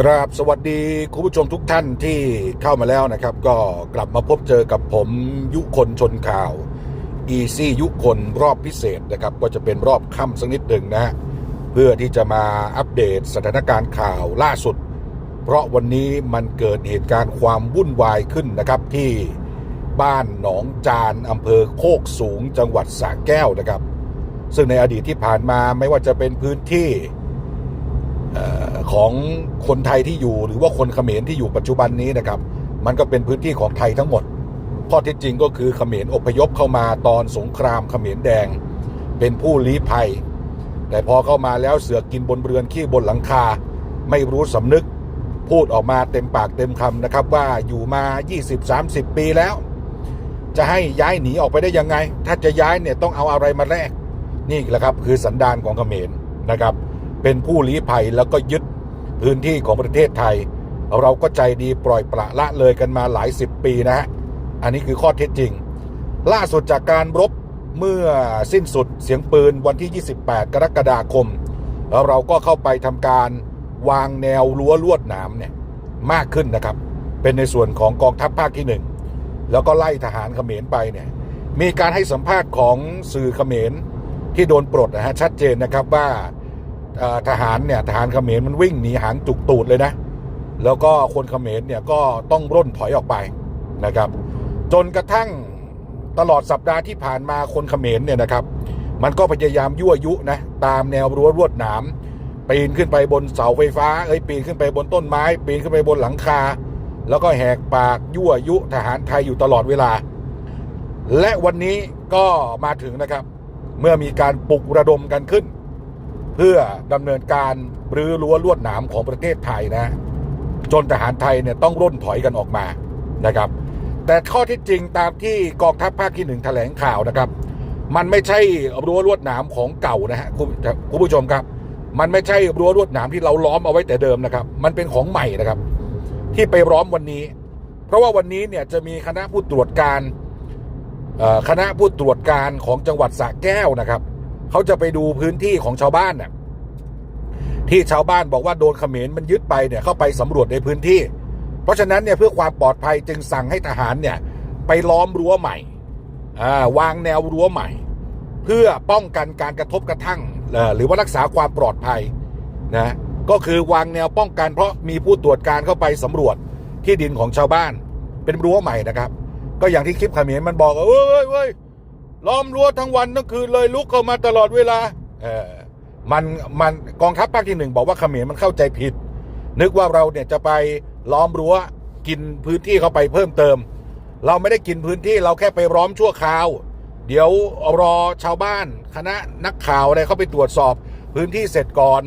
กราบสวัสดีคุณผู้ชมทุกท่านที่เข้ามาแล้วนะครับ ก็กลับมาพบเจอกับผมยุคนชนข่าวอีซี่ยุคนรอบพิเศษนะครับ ก็จะเป็นรอบค่ำสักนิดหนึ่งนะ เพื่อที่จะมาอัปเดตสถานการณ์ข่าวล่าสุด เพราะวันนี้มันเกิดเหตุการณ์ความวุ่นวายขึ้นนะครับ ที่บ้านหนองจานอำเภอโคกสูงจังหวัดสระแก้วนะครับ ซึ่งในอดีตที่ผ่านมาไม่ว่าจะเป็นพื้นที่ ของคนไทยที่อยู่หรือว่าคนเขมรที่อยู่ปัจจุบันนี้นะครับ มันก็เป็นพื้นที่ของไทยทั้งหมด ข้อเท็จจริงก็คือเขมรอพยพเข้ามาตอนสงครามเขมรแดง เป็นผู้ลี้ภัย แต่พอเข้ามาแล้วเสือกกินบนเรือนขี้บนหลังคา ไม่รู้สำนึกพูดออกมาเต็มปากเต็มคำนะครับว่าอยู่มา 20-30 ปีแล้ว จะให้ย้ายหนีออกไปได้ยังไง ถ้าจะย้ายเนี่ยต้องเอาอะไรมาแลกนี่แหละครับคือสันดานของเขมรนะครับ เป็นผู้ลี้ภัยแล้วก็ยึดพื้นที่ของประเทศไทย เราก็ใจดีปล่อยปละละเลยกันมาหลายสิบปีนะฮะ อันนี้คือข้อเท็จจริง ล่าสุดจากการรบเมื่อสิ้นสุดเสียงปืนวันที่ 28 กรกฎาคม แล้วเราก็เข้าไปทำการวางแนวรั้วลวดหนามเนี่ยมากขึ้นนะครับ เป็นในส่วนของกองทัพภาคที่หนึ่งแล้วก็ไล่ทหารเขมรไปเนี่ยมีการให้สัมภาษณ์ของสื่อเขมรที่โดนปลดนะฮะชัดเจนนะครับว่า ทหารเนี่ยทหารเขมรมันวิ่งหนีหางจุกตูดเลยนะ แล้วก็คนเขมรเนี่ยก็ต้องร่นถอยออกไปนะครับ จนกระทั่งตลอดสัปดาห์ที่ผ่านมาคนเขมรเนี่ยนะครับ มันก็พยายามยั่วยุนะตามแนวรั้วลวดหนามปีนขึ้นไปบนเสาไฟฟ้าเอ้ยปีนขึ้นไปบนต้นไม้ ปีนขึ้นไปบนหลังคา แล้วก็แหกปากยั่วยุทหารไทยอยู่ตลอดเวลา และวันนี้ก็มาถึงนะครับ เมื่อมีการปลุกระดมกันขึ้น เพื่อดำเนินการรื้อรั้วลวดหนามของประเทศไทยนะ จนทหารไทยเนี่ยต้องร่นถอยกันออกมานะครับ แต่ข้อที่จริงตามที่กองทัพภาคที่หนึ่งแถลงข่าวนะครับ มันไม่ใช่รั้วลวดหนามของเก่านะฮะคุณผู้ชมครับ มันไม่ใช่รั้วลวดหนามที่เราล้อมเอาไว้แต่เดิมนะครับ มันเป็นของใหม่นะครับ ที่ไปล้อมวันนี้ เพราะว่าวันนี้เนี่ยจะมีคณะผู้ตรวจการคณะผู้ตรวจการของจังหวัดสระแก้วนะครับ เขาจะไปดูพื้นที่ของชาวบ้านน่ะที่ชาวบ้านบอกว่าโดนเขมรมันยึดไปเนี่ยเข้าไปสำรวจในพื้นที่ เพราะฉะนั้นเนี่ยเพื่อความปลอดภัยจึงสั่งให้ทหารเนี่ยไปล้อมรั้วใหม่อ่าวางแนวรั้วใหม่ เพื่อป้องกันการกระทบกระทั่งหรือว่ารักษาความปลอดภัยนะก็คือวางแนวป้องกันเพราะมีผู้ตรวจการเข้าไปสำรวจที่ดินของชาวบ้าน เป็นรั้วใหม่นะครับ ก็อย่างที่คลิปขมรมันบอกว่าเอ้ยเว้ย ล้อมรั้วทั้งวันทั้งคืนเลยลุกเข้ามาตลอดเวลา เออมันมันกองทัพภาคที่หนึ่งบอกว่าเขมรมันเข้าใจผิด นึกว่าเราเนี่ยจะไปล้อมรั้วกินพื้นที่เข้าไปเพิ่มเติม เราไม่ได้กินพื้นที่เราแค่ไปล้อมชั่วคราว เดี๋ยวรอชาวบ้าน คณะนักข่าวอะไรเข้าไปตรวจสอบพื้นที่เสร็จก่อน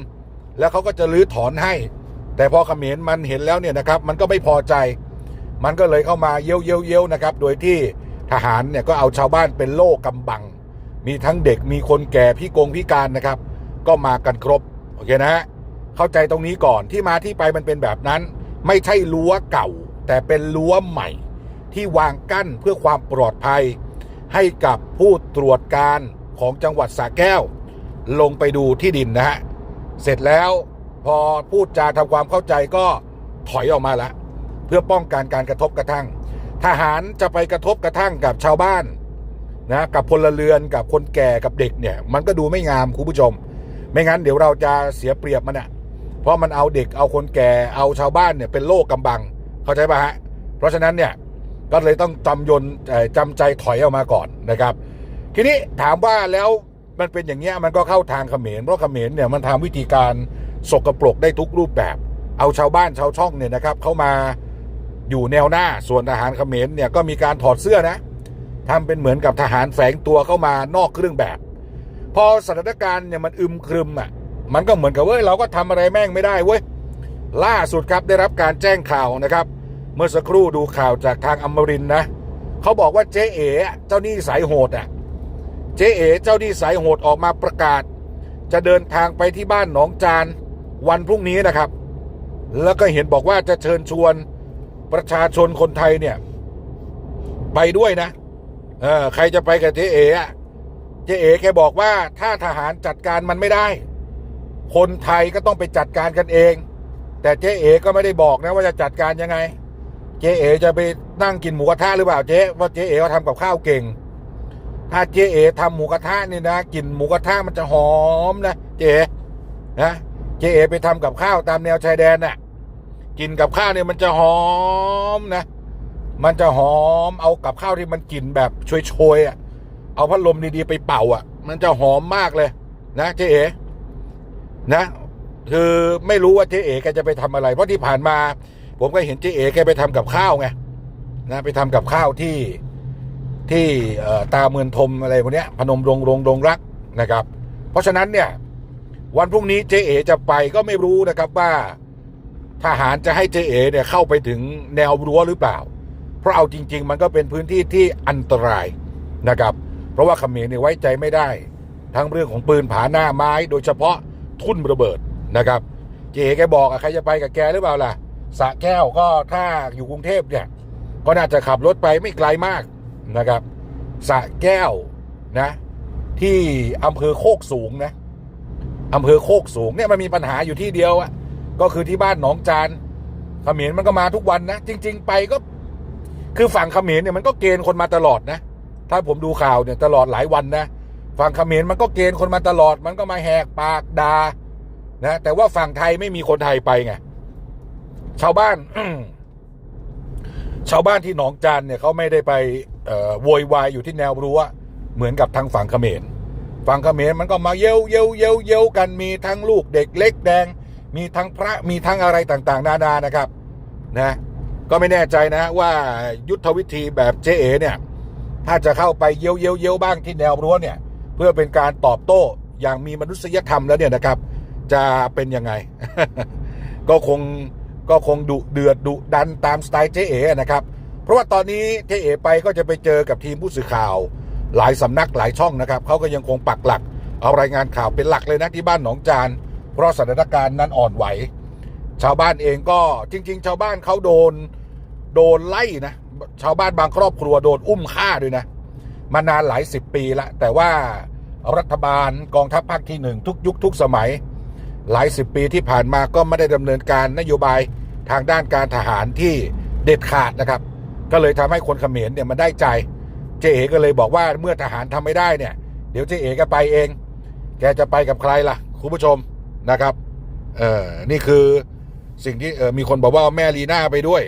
แล้วเขาก็จะรื้อถอนให้ แต่พอเขมรมันเห็นแล้วเนี่ยนะครับ มันก็ไม่พอใจ มันก็เลยเข้ามาเย้ยวเย้ยวเย้ยวนะครับ โดยที่ ทหารเนี่ยก็เอาชาวบ้านเป็นโล่กำบัง มีทั้งเด็กมีคนแก่พี่กงพิการนะครับ ก็มากันครบ โอเคนะฮะเข้าใจตรงนี้ก่อนที่มาที่ไปมันเป็นแบบนั้น ไม่ใช่รั้วเก่า แต่เป็นรั้วใหม่ ที่วางกั้นเพื่อความปลอดภัย ให้กับผู้ตรวจการของจังหวัดสระแก้ว ลงไปดูที่ดินนะฮะเสร็จแล้วพอพูดจาทำความเข้าใจก็ถอยออกมาละเพื่อป้องกันการกระทบกระทั่ง ทหารจะไปกระทบกระทั่งกับชาวบ้านนะกับพลเรือนกับคนแก่กับเด็กเนี่ย มันก็ดูไม่งามคุณผู้ชม ไม่งั้นเดี๋ยวเราจะเสียเปรียบมันอะเพราะมันเอาเด็กเอาคนแก่เอาชาวบ้านเนี่ยเป็นโลกกำบังเข้าใจป่ะฮะเพราะฉะนั้นเนี่ยก็เลยต้องจำยนจำใจถอยออกมาก่อนนะครับ ทีนี้ถามว่าแล้วมันเป็นอย่างเงี้ยมันก็เข้าทางเขมรเพราะเขมรเนี่ยมันทำวิธีการสกปรกได้ทุกรูปแบบ เอาชาวบ้านชาวช่องเนี่ยนะครับเข้ามา อยู่แนวหน้าส่วนทหารเขมรเนี่ยก็มีการถอดเสื้อนะทำเป็นเหมือนกับทหารแฝงตัวเข้ามานอกเครื่องแบบ พอสถานการณ์เนี่ยมันอึมครึมอะมันก็เหมือนกับเว้ยเราก็ทำอะไรแม่งไม่ได้เว้ยล่าสุดครับได้รับการแจ้งข่าวนะครับ เมื่อสักครู่ดูข่าวจากทางอมรินนะเขาบอกว่าเจ๊เอ๋เจ้าหนี้สายโหดอะเจ๊เอ๋เจ้าหนี้สายโหดออกมาประกาศ จะเดินทางไปที่บ้านหนองจานวันพรุ่งนี้นะครับ แล้วก็เห็นบอกว่าจะเชิญชวน ประชาชนคนไทยเนี่ย ไปด้วยนะเออใครจะไปกับเจ๊เอ๋อะเจ๊เอ๋แกบอกว่าถ้าทหารจัดการมันไม่ได้ คนไทยก็ต้องไปจัดการกันเอง แต่เจ๊เอ๋ก็ไม่ได้บอกนะว่าจะจัดการยังไง เจ๊เอ๋จะไปนั่งกินหมูกระทะหรือเปล่าเจ๊ว่าเจ๊เอเขาทำกับข้าวเก่ง ถ้าเจ๊เอ๋ทำหมูกระทะนี่นะกลิ่นหมูกระทะมันจะหอมนะเจ๊นะเจ๊เอ๋ไปทำกับข้าวตามแนวชายแดนน่ะ กินกับข้าวเนี่ยมันจะหอมนะ มันจะหอมเอากับข้าวที่มันกลิ่นแบบโชยๆอะเอาพัดลมดีๆไปเป่าอะ มันจะหอมมากเลย นะเจ๊เอ๋นะคือไม่รู้ว่าเจ๊เอ๋แกจะไปทำอะไร เพราะที่ผ่านมา ผมก็เห็นเจ๊เอ๋แกไปทำกับข้าวไงนะไปทำกับข้าวที่ที่ตาเมือนทมอะไรพวกเนี้ยพนมรงรงดงรักนะครับ เพราะฉะนั้นเนี่ย วันพรุ่งนี้เจ๊เอ๋จะไปก็ไม่รู้นะครับว่า ทหารจะให้เจเอเนี่ยเข้าไปถึงแนวรั้วหรือเปล่า เพราะเอาจริง ๆ มันก็เป็นพื้นที่ที่อันตรายนะครับ เพราะว่าเขมรเนี่ยไว้ใจไม่ได้ ทั้งเรื่องของปืนผาหน้าไม้โดยเฉพาะทุ่นระเบิดนะครับ เจ๊แกบอกอะใครจะไปกับแกหรือเปล่าล่ะสะแก้วก็ถ้าอยู่กรุงเทพเนี่ยก็น่าจะขับรถไปไม่ไกลมากนะครับสะแก้วนะที่อำเภอโคกสูงนะอำเภอโคกสูงเนี่ยมันมีปัญหาอยู่ที่เดียวอะ ก็คือที่บ้านหนองจานเขมรมันก็มาทุกวันนะจริง ๆ ไปก็คือฝั่งเขมรเนี่ยมันก็เกณฑ์คนมาตลอดนะ ถ้าผมดูข่าวเนี่ยตลอดหลายวันนะฝั่งเขมรมันก็เกณฑ์คนมาตลอด มันก็มาแหกปากดานะแต่ว่าฝั่งไทยไม่มีคนไทยไปไงชาวบ้านชาวบ้านที่หนองจานเนี่ยเขาไม่ได้ไปโวยวายอยู่ที่แนวรั้วเหมือนกับทางฝั่งเขมรฝั่งเขมรมันก็มาเย้วเย้วเย้วเย้วกันมีทั้งลูกเด็กเล็กแดง มีทั้งพระมีทั้งอะไรต่างๆ นานานะครับนะก็ไม่แน่ใจนะว่ายุทธวิธีแบบเจเอเนี่ยถ้าจะเข้าไปเย้ยวเย้ยวเย้ยวบ้างที่แนวรั้วเนี่ยเพื่อเป็นการตอบโต้อย่างมีมนุษยธรรมแล้วเนี่ยนะครับ จะเป็นยังไง ก็คงก็คงดุเดือดดุดันตามสไตล์เจเอนะครับ เพราะว่าตอนนี้เจเอไปก็จะไปเจอกับทีมผู้สื่อข่าว หลายสำนักหลายช่องนะครับเขาก็ยังคงปักหลัก เอารายงานข่าวเป็นหลักเลยนะที่บ้านหนองจาน เพราะสถานการณ์นั้นอ่อนไหว ชาวบ้านเองก็จริง ๆ ชาวบ้านเขาโดนโดนไล่นะ ชาวบ้านบางครอบครัวโดนอุ้มฆ่าด้วยนะ มานานหลายสิบปีละแต่ว่ารัฐบาลกองทัพภาคที่หนึ่งทุกยุคทุกสมัย หลายสิบปีที่ผ่านมาก็ไม่ได้ดำเนินการนโยบายทางด้านการทหารที่เด็ดขาดนะครับ ก็เลยทำให้คนเขมรเนี่ยมันได้ใจเจเอก็เลยบอกว่าเมื่อทหารทำไม่ได้เนี่ย เดี๋ยวเจเอก็ไปเอง แกจะไปกับใครล่ะ คุณผู้ชม นะครับเออนี่คือสิ่งที่เออมีคนบอกว่าแม่ลีน่าไปด้วย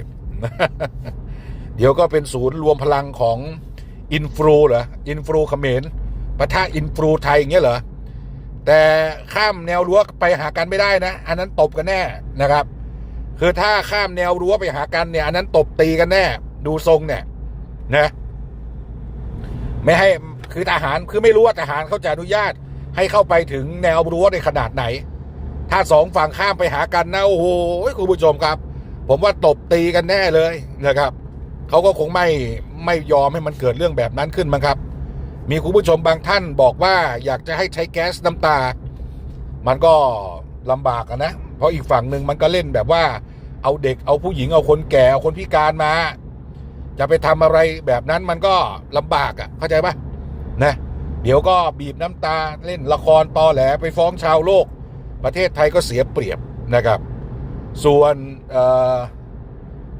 เดี๋ยวก็เป็นศูนย์รวมพลังของอินฟลูเหรออินฟลูเขมรปะทะอินฟลูไทยอย่างเงี้ยเหรอแต่ข้ามแนวรั้วไปหากันไม่ได้นะ อันนั้นตบกันแน่นะครับ คือถ้าข้ามแนวรั้วไปหากันเนี่ย อันนั้นตบตีกันแน่ ดูทรงเนี่ยนะไม่ให้คือทหารคือไม่รู้ว่าทหารเขาจะอนุญาตให้เข้าไปถึงแนวรั้วในขนาดไหน ถ้าสองฝั่งข้ามไปหากันนะโอ้โหคุณผู้ชมครับ ผมว่าตบตีกันแน่เลยนะครับเขาก็คงไม่ไม่ยอมให้มันเกิดเรื่องแบบนั้นขึ้นมั้งครับ มีคุณผู้ชมบางท่านบอกว่าอยากจะให้ใช้แก๊สน้ำตา มันก็ลำบากนะ เพราะอีกฝั่งหนึ่งมันก็เล่นแบบว่า เอาเด็กเอาผู้หญิงเอาคนแก่เอาคนพิการมา จะไปทำอะไรแบบนั้นมันก็ลำบากอะ่ะเข้าใจปะนะเดี๋ยวก็บีบน้ำตาเล่นละครตอแหลไปฟ้องชาวโลก ประเทศไทยก็เสียเปรียบนะครับ ส่วน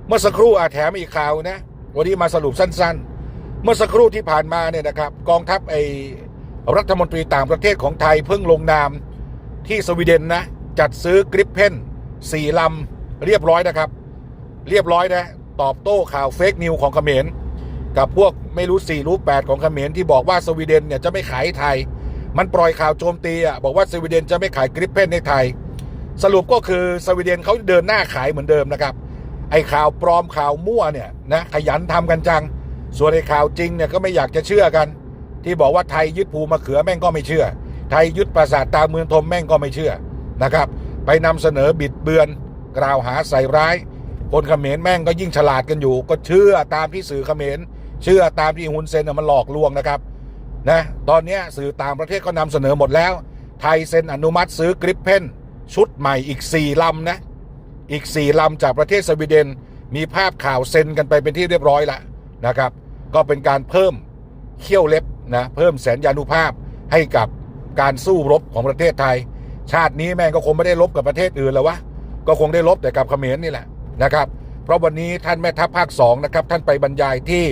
เมื่อสักครู่อาแถมอีกข่าวนะวันนี้มาสรุปสั้น ๆ เมื่อสักครู่ที่ผ่านมาเนี่ยนะครับ กองทัพไอรัฐมนตรีต่างประเทศของไทยเพิ่งลงนามที่สวีเดนนะ จัดซื้อกริปเพนสี่ลำเรียบร้อยนะครับ เรียบร้อยนะ ตอบโต้ข่าวเฟกนิวของเขมร กับพวกไม่รู้สี่รู้แปดของเขมรที่บอกว่าสวีเดนเนี่ยจะไม่ขายให้ไทย มันปล่อยข่าวโจมตีอะบอกว่าสวีเดนจะไม่ขายกริปเพนให้ไทย สรุปก็คือสวีเดนเขาเดินหน้าขายเหมือนเดิมนะครับ ไอ้ข่าวปลอมข่าวมั่วเนี่ยนะขยันทำกันจัง ส่วนไอ้ข่าวจริงเนี่ยก็ไม่อยากจะเชื่อกัน ที่บอกว่าไทยยึดภูมะเขือแม่งก็ไม่เชื่อ ไทยยึดปราสาทตาเมืองทมแม่งก็ไม่เชื่อนะครับ ไปนำเสนอบิดเบือน กล่าวหาใส่ร้าย คนเขมรแม่งก็ยิ่งฉลาดกันอยู่ ก็เชื่อตามที่สื่อเขมรเชื่อตามที่ฮุนเซนน่ะมันหลอกลวงนะครับ นะตอนนี้สื่อต่างประเทศก็นำเสนอหมดแล้ว ไทยเซ็นอนุมัติซื้อกริปเพนชุดใหม่อีก 4 ลำนะ อีก 4 ลำจากประเทศสวีเดน มีภาพข่าวเซ็นกันไปเป็นที่เรียบร้อยล้วนะครับ ก็เป็นการเพิ่มเขี้ยวเล็บนะเพิ่มแสนยานุภาพให้กับการสู้รบของประเทศไทย ชาตินี้แม่งก็คงไม่ได้รบกับประเทศอื่นแล้ววะก็คงได้ลบแต่กับเขมรนี่แหละนะครับ เพราะวันนี้ท่านแม่ทัพภาคสองนะครับท่านไปบรรยายที่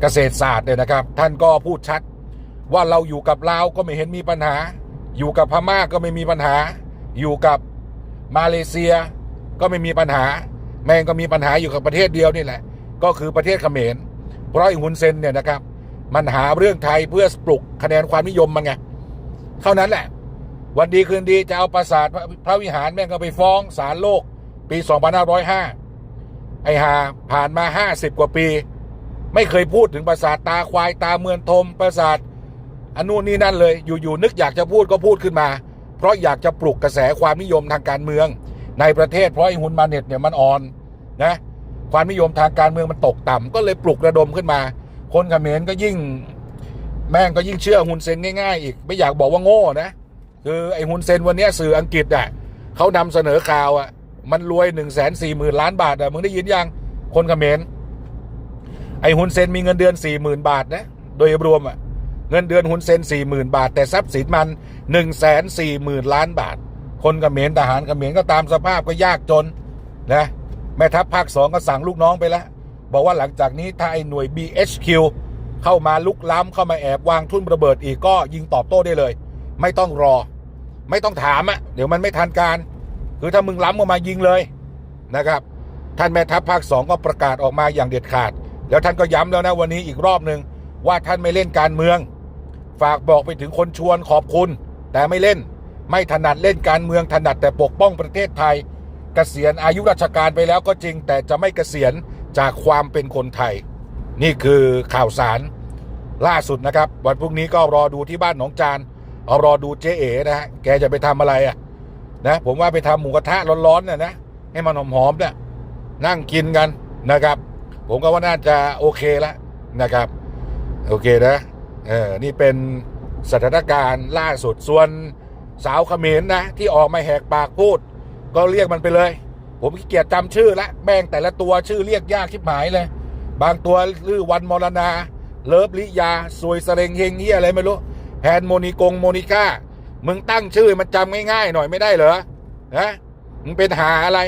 เกษตรศาสตร์เนี่ยนะครับ ท่านก็พูดชัด ว่าเราอยู่กับลาวก็ไม่เห็นมีปัญหา อยู่กับพม่าก็ไม่มีปัญหา อยู่กับมาเลเซียก็ไม่มีปัญหา แม่งก็มีปัญหาอยู่กับประเทศเดียวนี่แหละ ก็คือประเทศเขมร เพราะไอ้ฮุนเซนเนี่ยนะครับมันหาเรื่องไทยเพื่อปลุกคะแนนความนิยมมันไงเท่านั้นแหละ วันดีคืนดีจะเอาปราสาทพระวิหารแม่งก็ไปฟ้องศาลโลกปี 2505 ไอ้หาผ่านมา 50 กว่าปี ไม่เคยพูดถึงปราสาทตาควายตาเมืองทม ปราสาทอันนู่นนี่นั่นเลย อยู่ๆนึกอยากจะพูดก็พูดขึ้นมา เพราะอยากจะปลุกกระแสความนิยมทางการเมือง ในประเทศเพราะไอ้ฮุนมาเน็ตเนี่ยมันอ่อนนะความนิยมทางการเมืองมันตกต่ำก็เลยปลุกระดมขึ้นมา คนเขมรก็ยิ่ง แม่งก็ยิ่งเชื่อฮุนเซนง่ายๆ อีก ไม่อยากบอกว่าโง่นะคือไอ้ฮุนเซนวันนี้สื่ออังกฤษอะเขานำเสนอข่าวอะมันรวยหนึ่งแสนสี่หมื่นล้านบาทอะมึงได้ยินยังคนเขมร ไอ้ฮุนเซนมีเงินเดือนสี่หมื่นบาทนะโดยรวมอะเงินเดือนฮุนเซนสี่หมื่นบาท แต่ทรัพย์สินมันหนึ่งแสนสี่หมื่นล้านบาท คนเขมรทหารเขมรก็ตามสภาพก็ยากจนนะแม่ทัพภาคสองก็สั่งลูกน้องไปแล้ว บอกว่าหลังจากนี้ถ้าไอ้หน่วย BHQ เข้ามาลุกล้ำเข้ามาแอบวางทุ่นระเบิดอีกก็ยิงตอบโต้ได้เลย ไม่ต้องรอ ไม่ต้องถามอะเดี๋ยวมันไม่ทันการ คือถ้ามึงล้ำออกมายิงเลยนะครับ ท่านแม่ทัพภาคสองก็ประกาศออกมาอย่างเด็ดขาด แล้วท่านก็ย้ำแล้วนะวันนี้อีกรอบหนึ่งว่าท่านไม่เล่นการเมือง ฝากบอกไปถึงคนชวนขอบคุณ แต่ไม่เล่นไม่ถนัดเล่นการเมืองถนัดแต่ปกป้องประเทศไทยเกษียณอายุราชการไปแล้วก็จริง แต่จะไม่เกษียณจากความเป็นคนไทย นี่คือข่าวสารล่าสุดนะครับ วันพรุ่งนี้ก็รอดูที่บ้านหนองจานเอารอดูเจ๊เอ๋นะฮะแกจะไปทำอะไรอะนะผมว่าไปทำหมูกระทะร้อนๆน่ะนะให้มันหอมๆเนี่ยนั่งกินกันนะครับ ผมก็ว่าน่าจะโอเคแล้วนะครับ โอเคนะเออนี่เป็นสถานการณ์ล่าสุดส่วนสาวเขมรนะ ที่ออกมาแหกปากพูด ก็เรียกมันไปเลย ผมขี้เกียจจำชื่อละแม่งแต่ละตัวชื่อเรียกยากชิบหายเลย บางตัวลือวันมรณา เลิฟลิยาสวยสเรงเฮงเฮียอะไรไม่รู้แพนโมนิกงโมนิก้ามึงตั้งชื่อมันจำง่ายๆหน่อยไม่ได้เหรอนะมึงเป็นหาอะไร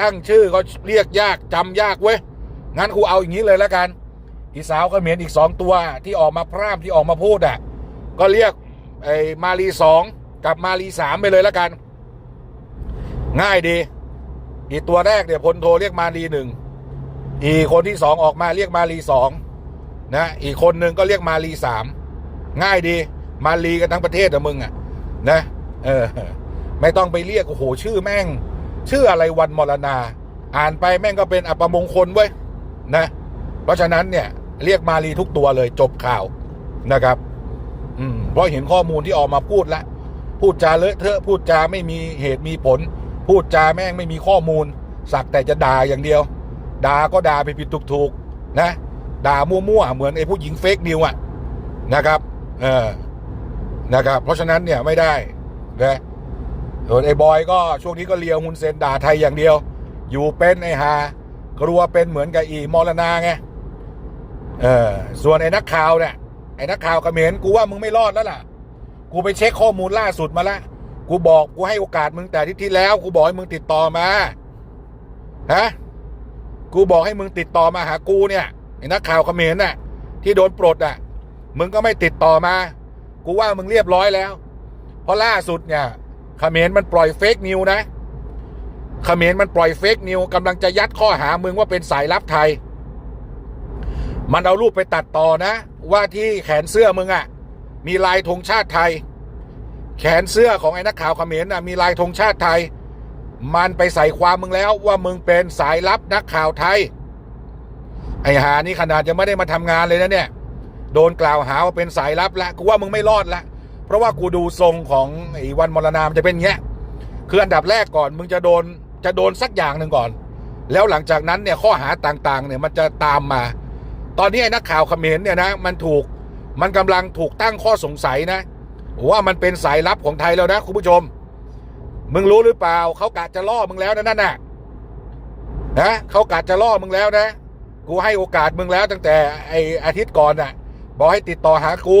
ตั้งชื่อก็เรียกยากจำยากเว้ย งั้นกูเอาอย่างนี้เลยแล้วกันอีสาวเขมรอีกสองตัวที่ออกมาพร่ำที่ออกมาพูดอะก็เรียกไอ้มารีสองกับมารีสามไปเลยแล้วกัน ง่ายดี อีตัวแรกเนี่ยพลโทเรียกมารีหนึ่งอีคนที่สองออกมาเรียกมารีสองนะอีกคนหนึ่งก็เรียกมารีสามง่ายดี มารีกันทั้งประเทศอะมึงอะนะเออไม่ต้องไปเรียกโอ้โหชื่อแม่ง ชื่ออะไรวันมรณา อ่านไปแม่งก็เป็นอัปมงคลเว้ย นะ เพราะฉะนั้นเนี่ย เรียกมารีทุกตัวเลยจบข่าวนะครับ อืมเพราะเห็นข้อมูลที่ออกมาพูดแล้วพูดจาเลอะเทอะพูดจาไม่มีเหตุมีผล พูดจาแม่งไม่มีข้อมูล สักแต่จะด่าอย่างเดียวด่าก็ด่าไปผิดถูกๆนะด่ามั่วๆเหมือนไอ้ผู้หญิงเฟกนิวอะนะครับเออนะครับ เพราะฉะนั้นเนี่ยไม่ได้นะส่วนไอ้บอยก็ช่วงนี้ก็เลียวฮุนเซนด่าไทยอย่างเดียว อยู่เป็นไอ้ฮา กลัวเป็นเหมือนกับอีมอลนาไงเออส่วนไอ้นักข่าวเนี่ยไอ้นักข่าวเขมรกูว่ามึงไม่รอดแล้วล่ะ กูไปเช็คข้อมูลล่าสุดมาล้วกูบอกกูให้โอกาสมึงแต่ที่ที่แล้ว กูบอกให้มึงติดต่อมาฮะกูบอกให้มึงติดต่อมาหากูเนี่ยไอ้นักข่าวเขมรน่ะ ที่โดนปลดอะ มึงก็ไม่ติดต่อมา กูว่ามึงเรียบร้อยแล้ว เพราะล่าสุดเนี่ยเขมรมันปล่อยเฟกนิวนะ เขมรมันปล่อยเฟกนิวกำลังจะยัดข้อหามึงว่าเป็นสายลับไทย มันเอารูปไปตัดต่อนะ ว่าที่แขนเสื้อมึงอะ่ะ มีลายธงชาติไทย แขนเสื้อของไอ้นักข่าวเขมรน่ะมีลายธงชาติไทย มันไปใส่ความมึงแล้วว่ามึงเป็นสายลับนักข่าวไทย ไอ้หานี่ขนาดจะไม่ได้มาทำงานเลยนะเนี่ย โดนกล่าวหาว่าเป็นสายลับละกูว่ามึงไม่รอดละเพราะว่ากูดูทรงของไอ้วันมรณามนจะเป็นอย่างเงี้ยคืออันดับแรกก่อนมึงจะโดน จะโดนสักอย่างหนึ่งก่อน แล้วหลังจากนั้นเนี่ยข้อหาต่างๆเนี่ยมันจะตามมา ตอนนี้ไอ้นักข่าวเขมรเนี่ยนะมันถูกมันกำลังถูกตั้งข้อสงสัยนะว่ามันเป็นสายลับของไทยแล้วนะคุณผู้ชม มึงรู้หรือเปล่าเขากะจะล่อมึงแล้วนะนั่นน่ะนะเขากะจะล่อมึงแล้วนะ กูให้โอกาสมึงแล้วตั้งแต่ไออาทิตย์ก่อนน่ะ บอกให้ติดต่อหากู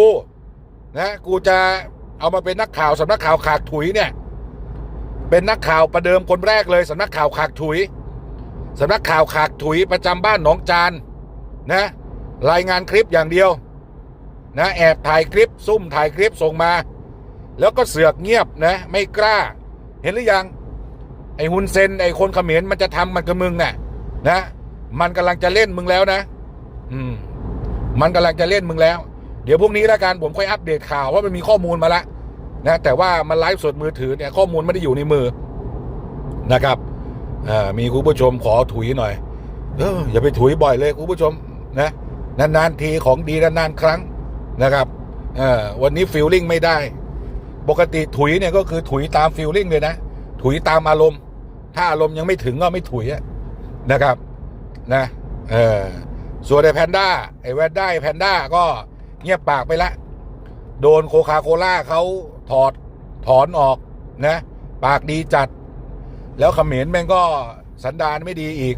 นะกูจะเอามาเป็นนักข่าวสำนักข่าวขากถุยเนี่ย เป็นนักข่าวประเดิมคนแรกเลยสำนักข่าวขากถุยสำนักข่าวขากถุยประจำบ้านหนองจานนะรายงานคลิปอย่างเดียวนะแอบถ่ายคลิปซุ่มถ่ายคลิปส่งมา แล้วก็เสือกเงียบนะไม่กล้า เห็นหรือยัง ไอ้ฮุนเซนไอ้คนเขมรมันจะทำมันกับมึงน่ะนะ มันกำลังจะเล่นมึงแล้วนะ อืม มันกำลังจะเล่นมึงแล้ว เดี๋ยวพรุ่งนี้แล้วกันผมค่อยอัปเดตข่าวว่ามันมีข้อมูลมาละ นะแต่ว่ามันไลฟ์สดมือถือเนี่ยข้อมูลไม่ได้อยู่ในมือนะครับมีคุณผู้ชมขอถุยหน่อยเอออย่าไปถุยบ่อยเลยคุณผู้ชมนะนานๆทีของดีนานๆครั้งนะครับวันนี้ฟิลลิ่งไม่ได้ ปกติถุยเนี่ยก็คือถุยตามฟิลลิ่งเลยนะถุยตามอารมณ์ ถ้าอารมณ์ยังไม่ถึงก็ไม่ถุยนะครับนะเออส่วนไอ้แพนด้าไอ้แวดไอ้แพนด้าก็เงียบปากไปละ โดนโคคาโคล่าเขา ถอดถอนออกนะ ปากดีจัด แล้วเขมรแม่งก็สันดานไม่ดีอีก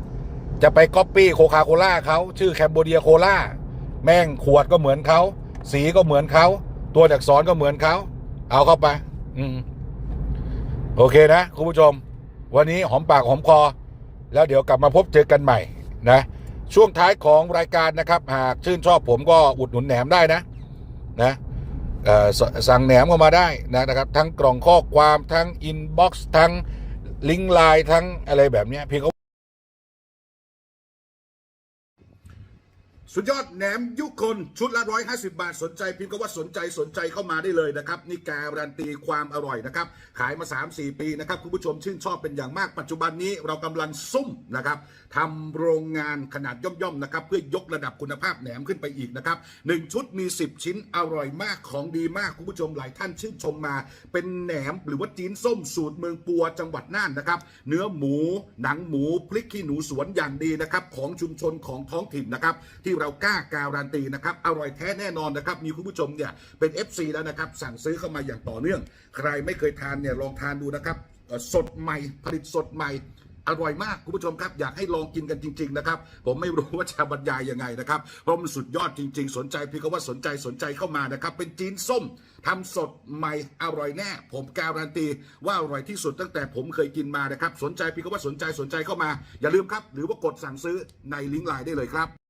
จะไปก๊อปปี้โคคาโคล่าเขาชื่อแคมโบเดียโคล่าแม่งขวดก็เหมือนเขา สีก็เหมือนเขา ตัวอักษรก็เหมือนเขา เอาเข้าไป อืมโอเคนะคุณผู้ชม วันนี้หอมปากหอมคอ แล้วเดี๋ยวกลับมาพบเจอกันใหม่นะ ช่วงท้ายของรายการนะครับ หากชื่นชอบผมก็อุดหนุนแหนมได้นะ นะ สั่งแหนมเข้ามาได้นะครับ ทั้งกล่องข้อความทั้งอินบ็อกซ์ทั้งลิงก์ไลน์ทั้งอะไรแบบนี้เพียง สุดยอดแหนมยุคนชุดละร้อยห้าสิบาทสนใจพิมพ์ก็ว่าสนใจสนใจเข้ามาได้เลยนะครับ นี่การันตีความอร่อยนะครับ ขายมา 3-4 ปีนะครับ คุณผู้ชมชื่นชอบเป็นอย่างมากปัจจุบันนี้เรากำลังซุ่มนะครับทำโรงงานขนาดย่อมๆนะครับ เพื่อยกระดับคุณภาพแหนมขึ้นไปอีกนะครับหนึ่งชุดมี 10 ชิ้นอร่อยมากของดีมากคุณผู้ชมหลายท่านชื่นชมมา เป็นแหนมหรือว่าจีนส้มสูตรเมืองปัวจังหวัดน่านนะครับเนื้อหมู หนังหมูพริกขี้หนูสวนอย่างดีนะครับของชุมชนของท้องถิ่นนะครับที่เรากล้าการันตีนะครับอร่อยแท้แน่นอนนะครับมีคุณผู้ชมเนี่ยเป็น FC แล้วนะครับสั่งซื้อเข้ามาอย่างต่อเนื่อง ใครไม่เคยทานเนี่ยลองทานดูนะครับสดใหม่ผลิตสดใหม่อร่อยมากคุณผู้ชมครับอยากให้ลองกินกันจริงๆนะครับผมไม่รู้ว่าจะบรรยายยังไงนะครับเพราะมันสุดยอดจริง ๆ สนใจพี่ก็ว่าสนใจสนใจเข้ามานะครับเป็นจีนส้มทำสดใหม่อร่อยแน่ ผมการันตีว่าอร่อยที่สุดตั้งแต่ผมเคยกินมานะครับสนใจพี่ก็ว่าสนใจสนใจเข้ามา อย่าลืมครับ หรือว่ากดสั่งซื้อในลิงก์ไลน์ได้เลยครับ